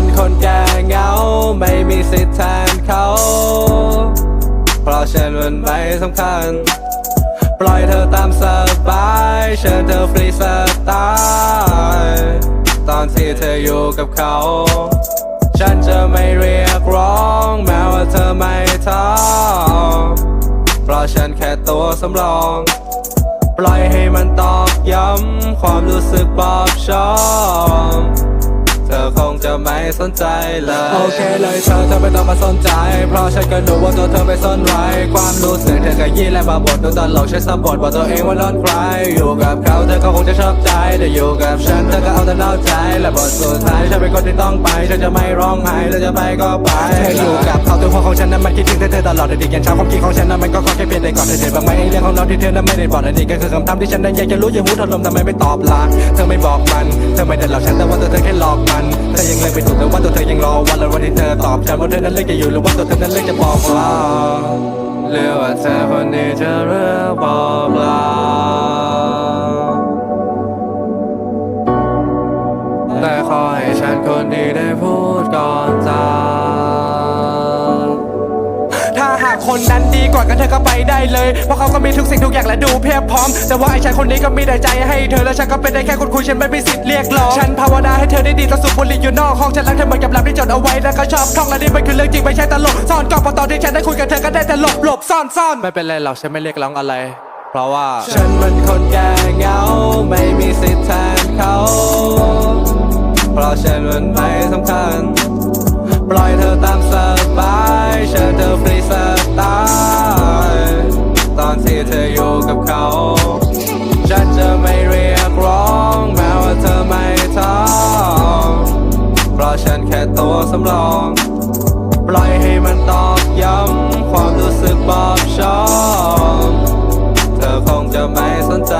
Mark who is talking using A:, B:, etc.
A: คนคนแก่เงา ไม่มีสิทธิ์แทนเขา เพราะฉันมันไม่สำคัญ ปล่อยเธอตามสบายเชิญเธอฟรีสไตล์ตอนที่เธออยู่กับเขา ฉันจะไม่เรียกร้อง แม้ว่าเธอไม่ทำเพราะฉันแค่ตัวสำรองปล่อยให้มันตอกย้ำ ความรู้สึกบอบช้ำ จะไม่สนใจเลย โอเคเลยเธอเธอไม่ต้องมาสนใจ เพราะฉันก็รู้ว่าตัวเธอไม่สนไรความรู้สึกเธอก็ยี่และบาบดดูตลกใช้สะบดบอกตัวเองว่าร้อนใคร อยู่กับเขาเธอก็คงจะชอบใจแต่อยู่กับฉันเธอก็เอาแต่นอกใจ และบทสุดท้ายฉันเป็นคนที่ต้องไป ฉันจะไม่ร้องไห้เธอจะไปก็ไปเธออยู่กับเขาตัวหัวของฉันนั้นมันคิดถึงเธอเธอตลอดเด็กยันเช้าความคิดของฉันนั้นมันก็ขอแค่เพียงแต่ก่อนเธอเห็นบ้างไมไอ้เรื่องของเราที่เธอนั้นไม่ได้บอกอันนี้ก็คือคำถามที่ฉันนั้นอยากจะรู้อยากรู้ทนลมทำไมไม่ตอบล่ะเธอไม่บอกมัน เธอไม่ได้หลอกฉันแต่ว่าเธอแค่หลอกมันเธอยัง วันและวันที่เธอตอบฉันว่าเธอนั้นเลือกจะอยู่หรือว่าตัวเธอนั้นเลือกจะบอกลา ดีกว่ากันเธอก็ไปได้เลย เพราะเขาก็มีทุกสิ่งทุกอย่างและดูเพียบพร้อม แต่ว่าไอ้ชายคนนี้ก็มีแต่ใจให้เธอและฉันก็เป็นได้แค่คนคุยฉันไม่มีสิทธิ์เรียกร้องฉันภาวนาให้เธอได้ดีต่อสุขบุหรี่อยู่นอกห้องฉันรักเธอเหมือนกับลำที่จดเอาไว้แล้วก็ชอบท่องและนี่มันคือเรื่องจริงไม่ใช่ตลกซ่อนกอบพอตอนที่ฉันได้คุยกับเธอก็ได้แต่หลบหลบซ่อนซ่อนไม่เป็นไรหรอกฉันไม่เรียกร้องอะไร เพราะว่าฉันมันคนแก่เหงาไม่มีสิทธิ์แทนเขา เพราะฉันมันไม่สำคัญ ที่เธออยู่กับเขา ฉันจะไม่เรียกร้องแม้ว่าเธอไม่ท้องเพราะฉันแค่ตัวสำรอง ปล่อยให้มันตอกย้ำความรู้สึกบอบช้ำเธอคงจะไม่สนใจ